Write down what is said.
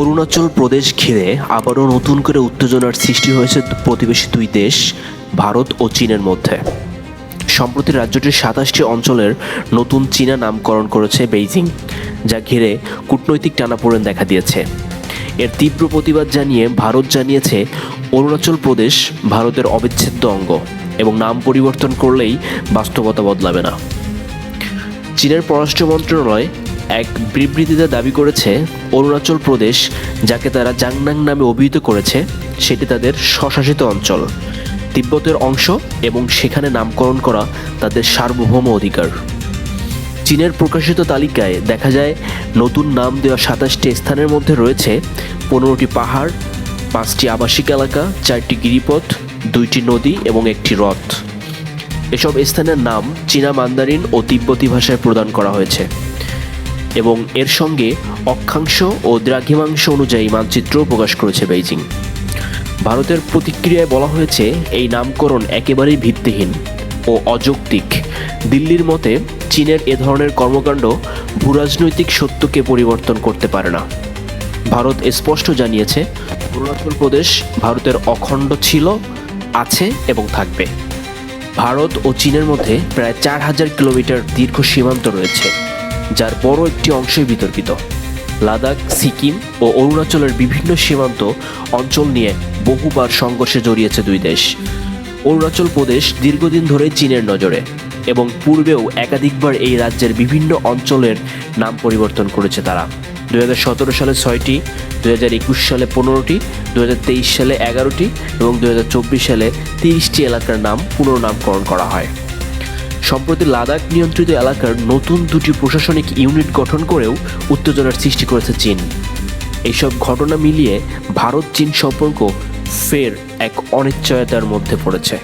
অরুণাচল প্রদেশ ঘিরে আবারও নতুন করে উত্তেজনার সৃষ্টি হয়েছে প্রতিবেশী দুই দেশ, ভারত ও চীনের মধ্যে। সম্প্রতি রাজ্যটির সাতাশটি অঞ্চলের নতুন চীনা নামকরণ করেছে বেইজিং, যা ঘিরে কূটনৈতিক টানাপোড়েন দেখা দিয়েছে। এর তীব্র প্রতিবাদ জানিয়ে ভারত জানিয়েছে, অরুণাচল প্রদেশ ভারতের অবিচ্ছেদ্য অঙ্গ এবং নাম পরিবর্তন করলেই বাস্তবতা বদলাবে না। চীনের পররাষ্ট্র মন্ত্রণালয় এক বিবৃতিতে দাবি করেছে, অরুণাচল প্রদেশ, যাকে তারা জাংনাং নামে অভিহিত করেছে, সেটি তাদের স্বশাসিত অঞ্চল। তিব্বতের অংশ এবং সেখানে নামকরণ করা তাদের সার্বভৌম অধিকার। চীনের প্রকাশিত তালিকায় দেখা যায়, নতুন নাম দেওয়া সাতাশটি স্থানের মধ্যে রয়েছে পনেরোটি পাহাড়, পাঁচটি আবাসিক এলাকা, চারটি গিরিপথ, দুইটি নদী এবং একটি হ্রদ। এসব স্থানের নাম চীনা মান্দারিন ও তিব্বতী ভাষায় প্রদান করা হয়েছে। এবং এর সঙ্গে অক্ষাংশ ও দ্রাঘিমাংশ অনুযায়ী মানচিত্রও প্রকাশ করেছে বেইজিং। ভারতের প্রতিক্রিয়ায় বলা হয়েছে, এই নামকরণ একেবারেই ভিত্তিহীন ও অযৌক্তিক। দিল্লির মতে, চীনের এ ধরনের কর্মকাণ্ড ভূরাজনৈতিক সত্যকে পরিবর্তন করতে পারে না। ভারত স্পষ্ট জানিয়েছে, অরুণাচল প্রদেশ ভারতের অখণ্ড ছিল, আছে এবং থাকবে। ভারত ও চীনের মধ্যে প্রায় চার হাজার কিলোমিটার দীর্ঘ সীমান্ত রয়েছে। যার বড় একটি অংশই বিতর্কিত। লাদাখ, সিকিম ও অরুণাচলের বিভিন্ন সীমান্ত অঞ্চল নিয়ে বহুবার সংঘর্ষে জড়িয়েছে দুই দেশ। অরুণাচল প্রদেশ দীর্ঘদিন ধরে চীনের নজরে এবং পূর্বেও একাধিকবার এই রাজ্যের বিভিন্ন অঞ্চলের নাম পরিবর্তন করেছে তারা। দু হাজার সতেরো সালে ছয়টি দু হাজার একুশ সালে পনেরোটি দু হাজার তেইশ সালে এগারোটি এবং দু হাজার চব্বিশ সালে তিরিশটি এলাকার নাম পুনর্নামকরণ করা হয়। সম্প্রতি লাদাখ নিয়ন্ত্রিত এলাকার নতুন দুটি প্রশাসনিক ইউনিট গঠন করেও উত্তেজনার সৃষ্টি করেছে চীন। এইসব ঘটনা মিলিয়ে ভারত চীন সম্পর্ক ফের এক অনিশ্চয়তার মধ্যে পড়েছে।